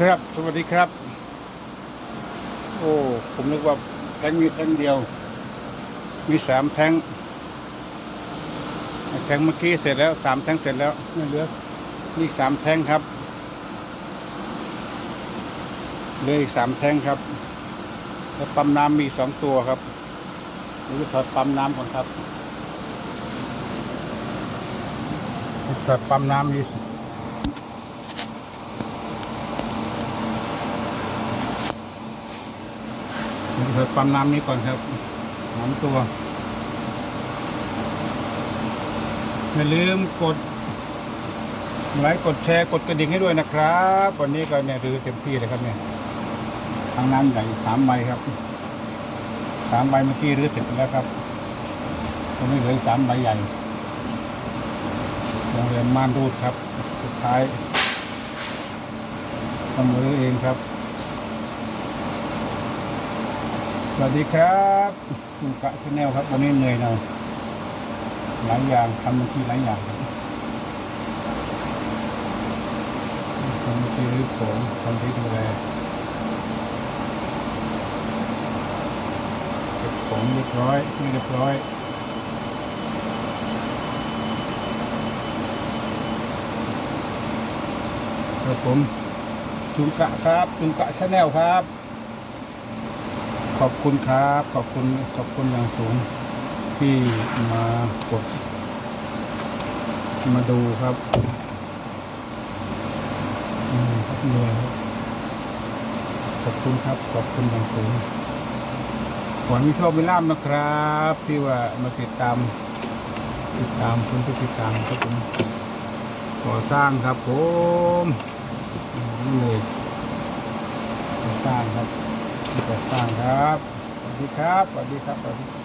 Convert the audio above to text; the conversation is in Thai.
ครับ สวัสดีครับ โอ้ ผมนึกว่าแทงมีแทงเดียว มีสามแทงแทงเมื่อกี้เสร็จแล้วสามแทงเสร็จแล้วไม่เหลือนี่สามแทงครับเหลืออีกสามแทงครับ แล้วปั๊มน้ำมีสองตัวครับเดี๋ยวถอดปั๊มน้ำก่อนครับถอดปั๊มน้ำดี เดี๋ยวถอดปั๊มน้ำนี้ก่อนครับสามตัว อย่าลืมกดไลค์กดแชร์กดกระดิ่งให้ด้วยนะครับ วันนี้ก็เนี่ยคือเต็มที่เลยครับเนี่ยทางน้ำใหญ่สามใบครับสามใบเมื่อกี้รื้อเสร็จแล้วครับตรงนี้เหลือสามใบใหญ่โรงเรียนม่านรูดครับ สุดท้ายทำมือเองครับ สวัสดีครับคุณกะชาแนลครับ วันนี้เหนื่อยหน่อยหลายอย่างทำบางทีหลายอย่างทำบางทีรื้อของทำที่ดูแลเก็บของเรียบร้อยไม่เรียบร้อยครับผมจุงกะครับจุงกะชาแนลครับ ขอบคุณครับ ขอบคุณขอบคุณอย่างสูงที่มากดมาดูครับอืมครับเหนื่อยครับขอบคุณครับ ขอบคุณอย่างสูงขอให้มีโชคมีลาภนะครับ ที่ว่ามาติดตาม ติดตามคุณผู้ติดตามครับผมก่อสร้างครับผมอืมเหนื่อยก่อสร้างครับ สร้างครับ สวัสดีครับ สวัสดีครับสวัสดี